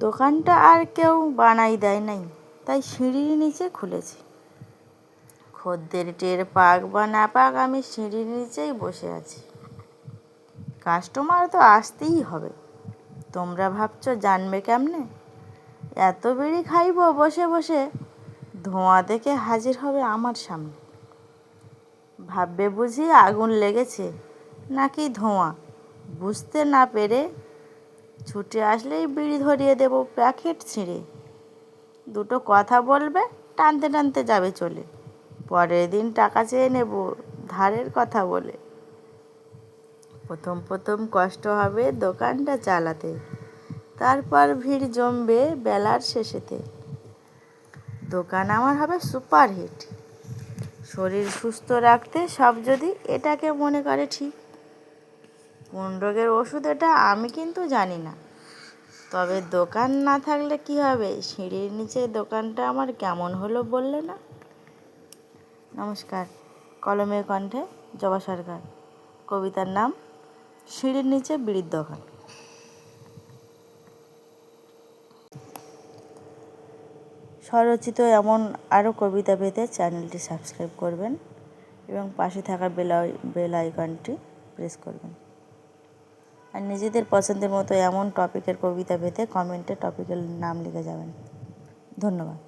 দোকানটা আর কেউ বানাই দেয় নাই, তাই সিঁড়ির নিচে খুলেছি। খদ্দের টের পাক বা না পাক আমি সিঁড়ির নিচেই বসে আছি। কাস্টমার তো আসতেই হবে। তোমরা ভাবছ জানবে কেমনে? এত বেড়ি খাইব বসে বসে, ধোঁয়া দেখে হাজির হবে আমার সামনে। ভাববে বুঝি আগুন লেগেছে, নাকি ধোঁয়া? বুঝতে না পেরে ছুটে আসলেই বিড়ি ধরিয়ে দেব প্যাকেট ছিঁড়ে। দুটো কথা বলবে, টানতে টানতে যাবে চলে। পরের দিন টাকা চেয়ে নেব, ধারের কথা বলে। প্রথম প্রথম কষ্ট হবে দোকানটা চালাতে। তারপর ভিড় জমবে বেলার শেষেতে। দোকান আমার হবে সুপারহিট। শরীর সুস্থ রাখতে সব যদি এটাকে মনে করে ঠিক। কোন রোগের ওষুধ এটা আমি কিন্তু জানি না। তবে দোকান না থাকলে কি হবে? সিঁড়ির নিচে দোকানটা আমার কেমন হলো বললে না। নমস্কার, কলমের কণ্ঠে জবা সরকার। কবিতার নাম, সিঁড়ির নিচে বিড়ির দোকান। স্বরচিত এমন আরও কবিতা পেতে চ্যানেলটি সাবস্ক্রাইব করবেন এবং পাশে থাকা বেল বেল আইকনটি প্রেস করবেন। আর নিজেদের পছন্দের মতো এমন টপিকের কবিতা পেতে কমেন্টে টপিকের নাম লিখে যাবেন। ধন্যবাদ।